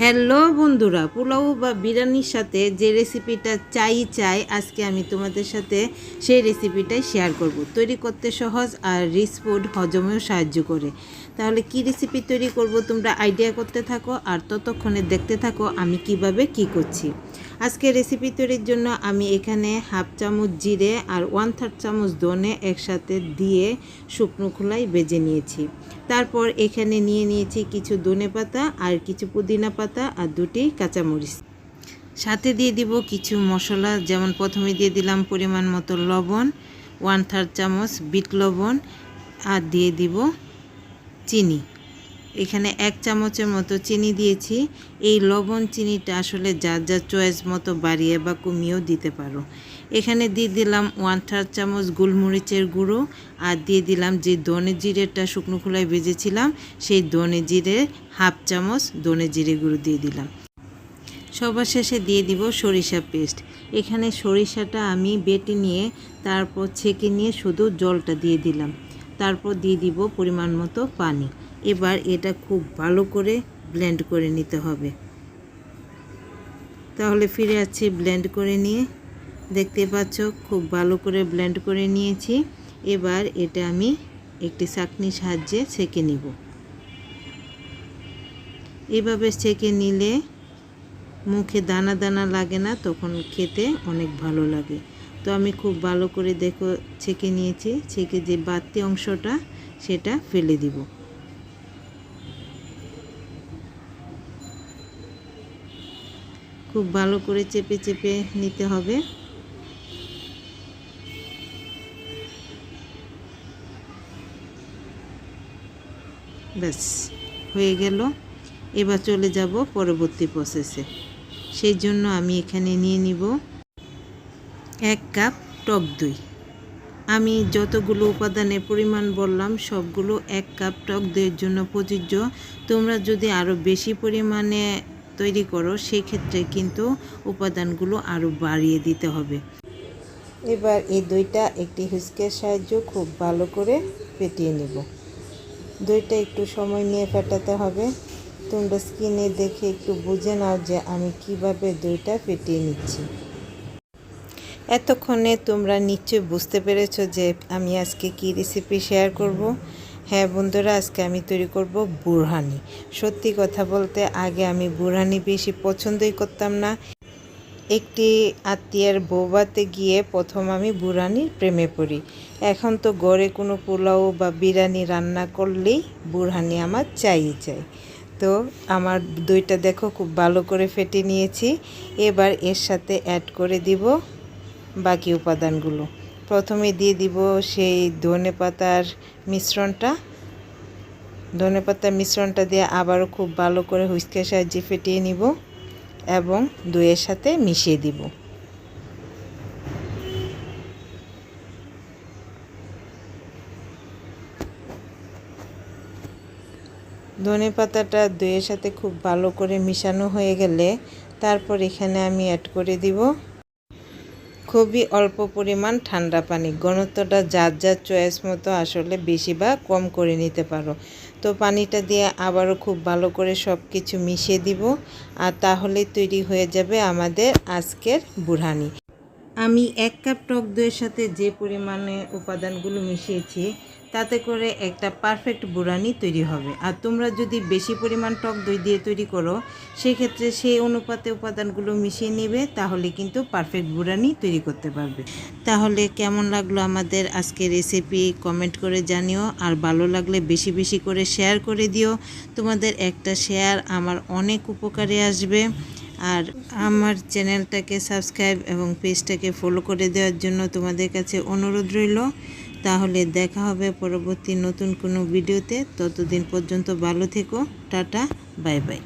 Hello বন্ধুরা, পোলাও বা বিরিয়ানির সাথে যে রেসিপিটা চাই চাই আজকে আমি তোমাদের সাথে সেই রেসিপিটাই শেয়ার করব। তৈরি করতে সহজ আর রিচ ফুড হজমেও সাহায্য করে। তাহলে কি রেসিপি তৈরি করব তোমরা আইডিয়া করতে থাকো আর ততক্ষণে দেখতে থাকো আমি কীভাবে কি করছি। আজকে রেসিপি তৈরির জন্য আমি এখানে হাফ চামচ জিরে আর ওয়ান থার্ড চামচ দনে একসাথে দিয়ে শুকনো খোলাই বেজে নিয়েছি। তারপর এখানে নিয়ে নিয়েছি কিছু ধনে পাতা আর কিছু পুদিনা পাতা আর দুটি কাঁচামরিচ। সাথে দিয়ে দিব কিছু মশলা, যেমন প্রথমে দিয়ে দিলাম পরিমাণ মতো লবণ ওয়ান থার্ড চামচ বিট লবণ আর দিয়ে দিব চিনি। এখানে এক চামচের মতো চিনি দিয়েছি। এই লবণ চিনিটা আসলে যার যার চয়েস মতো বাড়িয়ে বা কমিয়েও দিতে পারো। এখানে দিয়ে দিলাম ওয়ান থার্ড চামচ গোলমরিচের গুঁড়ো আর দিয়ে দিলাম যে দনে জিরেটা শুকনো খোলায় ভেজেছিলাম, সেই দনে জিরে হাফ চামচ দনে জিরে গুঁড়ো দিয়ে দিলাম। সবার শেষে দিয়ে দিব সরিষা পেস্ট এখানে সরিষাটা আমি বেটে নিয়ে তারপর ছেঁকে নিয়ে শুধু জলটা দিয়ে দিলাম। তারপর দিয়ে দিব পরিমাণ মতো পানি। এবার এটা খুব ভালো করে ব্লেন্ড করে নিতে হবে। তাহলে ফিরে আসছি ব্লেন্ড করে নিয়ে। দেখতে পাচ্ছ, খুব ভালো করে ব্লেন্ড করে নিয়েছি। এবার এটা আমি একটি চাকনির সাহায্যে ছেঁকে নিব। এভাবে ছেঁকে নিলে মুখে দানা দানা লাগে না, তখন খেতে অনেক ভালো লাগে। তো আমি খুব ভালো করে দেখো, ছেঁকে নিয়েছি। ছেঁকে যে বাড়তি অংশটা, সেটা ফেলে দিব। খুব ভালো করে চেপে চেপে নিতে হবে। ব্যাস, হয়ে গেল। এবার চলে যাব পরবর্তী প্রসেসে সেই জন্য আমি এখানে নিয়ে নিব এক কাপ টক দই। আমি যতগুলো উপাদানের পরিমাণ বললাম, সবগুলো এক কাপ টক দইয়ের জন্য প্রযোজ্য। তোমরা যদি আরও বেশি পরিমাণে তৈরি করো, সেক্ষেত্রে কিন্তু উপাদানগুলো আরও বাড়িয়ে দিতে হবে। এবার এই দইটা একটি হুইস্কের সাহায্য খুব ভালো করে ফেটিয়ে নেব। দইটা একটু সময় নিয়ে ফেটাতে হবে। তোমরা স্কিনে দেখে একটু বুঝে নাও যে আমি কীভাবে দইটা ফেটিয়ে নিচ্ছি। এতক্ষণে তোমরা নিশ্চয়ই বুঝতে পেরেছ যে আমি আজকে কি রেসিপি শেয়ার করব। হ্যাঁ বন্ধুরা, আজকে আমি তৈরি করব বুরহানি। সত্যি কথা বলতে আগে আমি বুরহানি বেশি পছন্দই করতাম না। একটি আত্মীয়ের বৌবাতে গিয়ে প্রথম আমি বুড়ানির প্রেমে পড়ি। এখন তো গড়ে কোনো পোলাও বা বিরিয়ানি রান্না করলেই বুড়হানি আমার চাই চাই। তো আমার দইটা দেখো খুব ভালো করে ফেটে নিয়েছি। এবার এর সাথে অ্যাড করে দিব বাকি উপাদানগুলো। প্রথমে দিয়ে দিব সেই ধনে পাতার মিশ্রণটা। ধনে পাতার মিশ্রণটা দিয়ে আবারও খুব ভালো করে হুইস্কের সাহায্যে ফেটিয়ে নিব এবং দইয়ের সাথে মিশিয়ে দিব। ধনে পাতাটা দইয়ের সাথে খুব ভালো করে মিশানো হয়ে গেলে তারপর এখানে আমি অ্যাড করে দিব। খুবই অল্প পরিমাণ ঠান্ডা পানি। ঘনত্বটা যার যার চয়েস মতো আসলে বেশি বা কম করে নিতে পারো। তো পানিটা দিয়ে আবারও খুব ভালো করে সব কিছু মিশিয়ে দিব আর তাহলে তৈরি হয়ে যাবে আমাদের আজকের বুড়ানি আমি এক কাপ টক দইয়ের সাথে যে পরিমাণে উপাদানগুলো মিশিয়েছি তাতে করে একটা পারফেক্ট বুড়ানি তৈরি হবে। আর তোমরা যদি বেশি পরিমাণ টক দই দিয়ে তৈরি করো, সেক্ষেত্রে সেই অনুপাতে উপাদানগুলো মিশিয়ে নেবে, তাহলে কিন্তু পারফেক্ট বুড়ানি তৈরি করতে পারবে। তাহলে কেমন লাগল আমাদের আজকে রেসিপি কমেন্ট করে জানিও। আর ভালো লাগলে বেশি বেশি করে শেয়ার করে দিও। তোমাদের একটা শেয়ার আমার অনেক উপকারে আসবে। আর আমার চ্যানেলটাকে সাবস্ক্রাইব এবং পেজটাকে ফলো করে দেওয়ার জন্য তোমাদের কাছে অনুরোধ রইল। তাহলে দেখা হবে পরবর্তী নতুন কোনো ভিডিওতে। ততদিন পর্যন্ত ভালো থেকো। Tata bye bye.